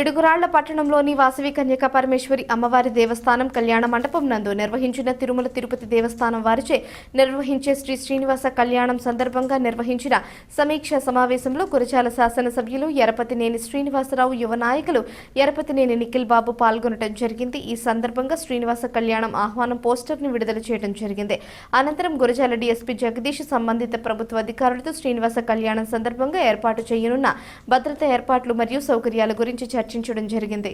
పిడుగురాళ్ళ పట్టణంలోని వాసవి కన్యక పరమేశ్వరి అమ్మవారి దేవస్థానం కళ్యాణ మండపం నందు నిర్వహించిన తిరుమల తిరుపతి దేవస్థానం వారిచే నిర్వహించే శ్రీ శ్రీనివాస కళ్యాణం సందర్భంగా నిర్వహించిన సమీక్ష సమావేశంలో కురచాల శాసనసభ్యులు ఎరపతినేని శ్రీనివాసరావు యువ నాయకులు ఎరపతినేని నిఖిల్ బాబు పాల్గొనడం జరిగింది. ఈ సందర్భంగా శ్రీనివాస కళ్యాణం ఆహ్వానం పోస్టర్ని విడుదల చేయడం జరిగింది. అనంతరం గురజాల డీఎస్పీ జగదీష్ సంబంధిత ప్రభుత్వ అధికారులతో శ్రీనివాస కళ్యాణం సందర్భంగా ఏర్పాటు చేయనున్న భద్రతా ఏర్పాట్లు మరియు సౌకర్యాల గురించి చర్చ చర్చించడం జరిగింది.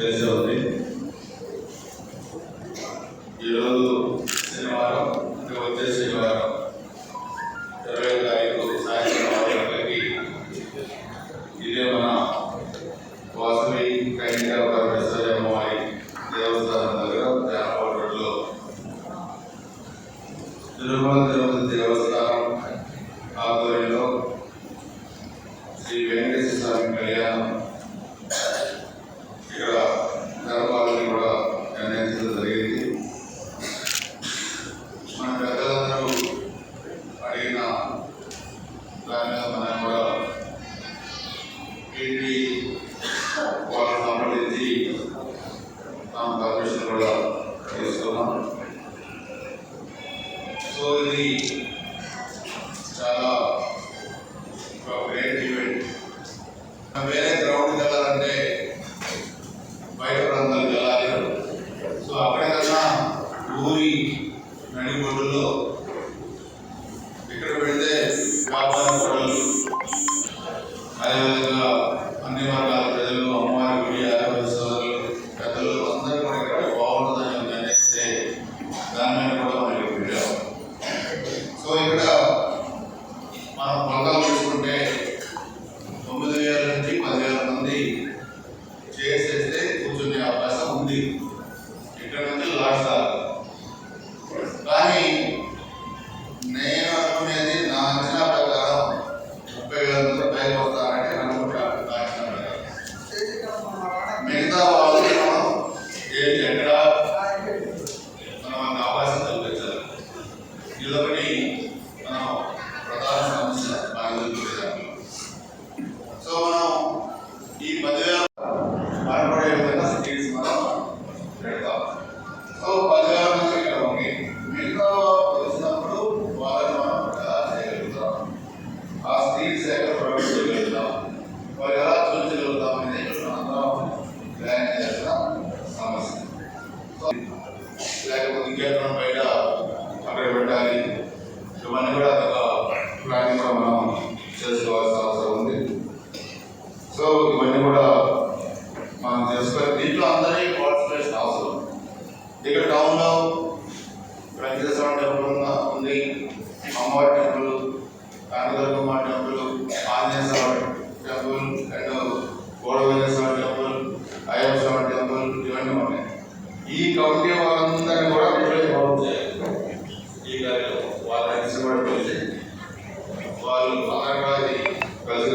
తెలిసి ఉంది ఈరోజు శనివారం అంటే వచ్చే శనివారం ఇరవై తారీఖు సాయంత్రం ఆరు ఇదే మన వాసవి కైంగా పరమేశ్వరి అమ్మవారి దేవస్థానం దగ్గర జానపద తిరుమల తిరుపతి దేవస్థానం ఆధ్వర్యంలో శ్రీ వెంకటేశ్వర స్వామి కళ్యాణం ఇక్కడ జరపాలని కూడా నిర్ణయించడం జరిగింది మన పెద్దలందరూ అడిగిన దాని మీద మనం కూడా వీటి వాళ్ళని సంప్రదించి మనం పర్మిషన్ కూడా తీసుకున్నాం సో ఇది చాలా ఒక గ్రేట్ ఈవెంట్ వేరే గ్రౌండ్కి వెళ్ళాలంటే బయట ప్రాంతాలకు వెళ్ళాలి. సో అక్కడికన్నా ఊరి నడిబొడ్డులో ఇక్కడ పెడితే వ్యాపార ఎక్కడ? మనం అంత అవకాశం కల్పించాలి. ఇదొకటి వెంకటేశ్వర టెంపుల్ ఉంది. అమ్మవారి temple Kanakadurgamma temple Anjaneya Swamy temple and Godaveswara temple Ayyappa Swamy temple ఇవన్నీ ఉన్నాయి. ఈ కమిటీ వాళ్ళందరినీ కూడా ఇప్పుడే ఇన్వాల్వ్ చేయాలి ఈ కార్యక్రమం వాళ్ళని కూడా వాళ్ళు అందరూ కలిసి